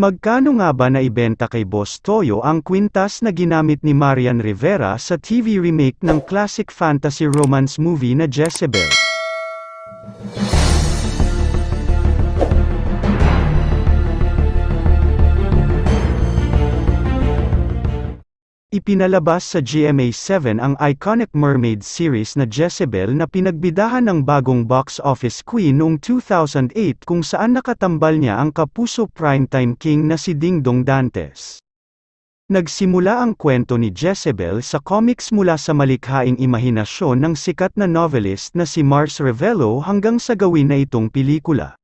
Magkano nga ba naibenta kay Boss Toyo ang kwintas na ginamit ni Marian Rivera sa TV remake ng classic fantasy romance movie na Jezebel? Ipinalabas sa GMA7 ang iconic mermaid series na Jezebel na pinagbidahan ng bagong box office queen noong 2008 kung saan nakatambal niya ang kapuso primetime king na si Dingdong Dantes. Nagsimula ang kwento ni Jezebel sa comics mula sa malikhaing imahinasyon ng sikat na novelist na si Mars Revelo hanggang sa gawin na itong pelikula.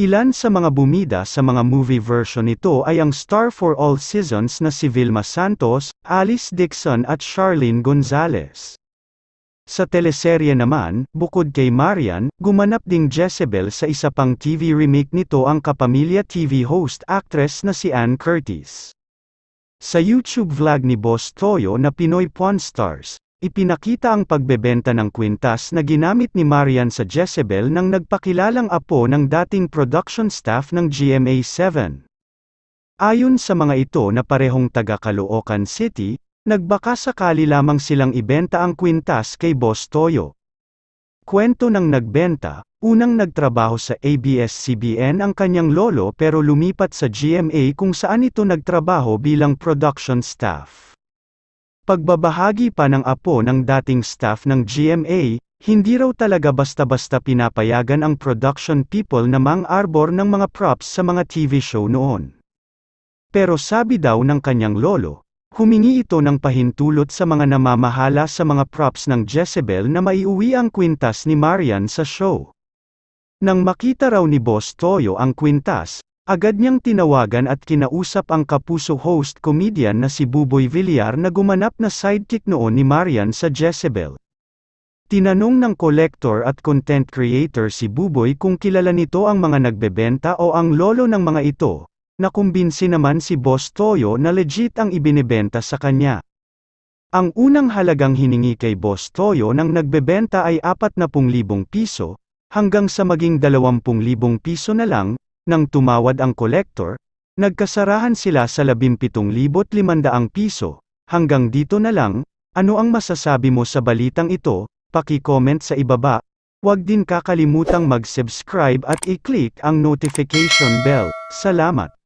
Ilan sa mga bumida sa mga movie version nito ay ang star for all seasons na si Vilma Santos, Alice Dixon at Charlene Gonzalez. Sa teleserye naman, bukod kay Marian, gumanap ding Jezebel sa isa pang TV remake nito ang kapamilya TV host actress na si Ann Curtis. Sa YouTube vlog ni Boss Toyo na Pinoy Pawn Stars, ipinakita ang pagbebenta ng kwintas na ginamit ni Marian sa Jezebel ng nagpakilalang apo ng dating production staff ng GMA7. Ayon sa mga ito na parehong taga Caloocan City, nagbaka sakali lamang silang ibenta ang kwintas kay Boss Toyo. Kwento ng nagbenta, unang nagtrabaho sa ABS-CBN ang kanyang lolo pero lumipat sa GMA kung saan ito nagtrabaho bilang production staff. Pagbabahagi pa ng apo ng dating staff ng GMA, hindi raw talaga basta-basta pinapayagan ang production people na mang-arbor ng mga props sa mga TV show noon. Pero sabi daw ng kanyang lolo, humingi ito ng pahintulot sa mga namamahala sa mga props ng Jezebel na maiuwi ang kwintas ni Marian sa show. Nang makita raw ni Boss Toyo ang kwintas, agad niyang tinawagan at kinausap ang kapuso host comedian na si Buboy Villar na gumanap na sidekick noon ni Marian sa Jezebel. Tinanong ng collector at content creator si Buboy kung kilala nito ang mga nagbebenta o ang lolo ng mga ito, nakumbinsi naman si Boss Toyo na legit ang ibinebenta sa kanya. Ang unang halagang hiningi kay Boss Toyo nang nagbebenta ay 40,000 piso, hanggang sa maging 20,000 piso na lang, nang tumawad ang kolektor, nagkasarahan sila sa 17,500 piso. Hanggang dito na lang, ano ang masasabi mo sa balitang ito? Paki-comment sa ibaba. Huwag din kakalimutang mag-subscribe at i-click ang notification bell. Salamat.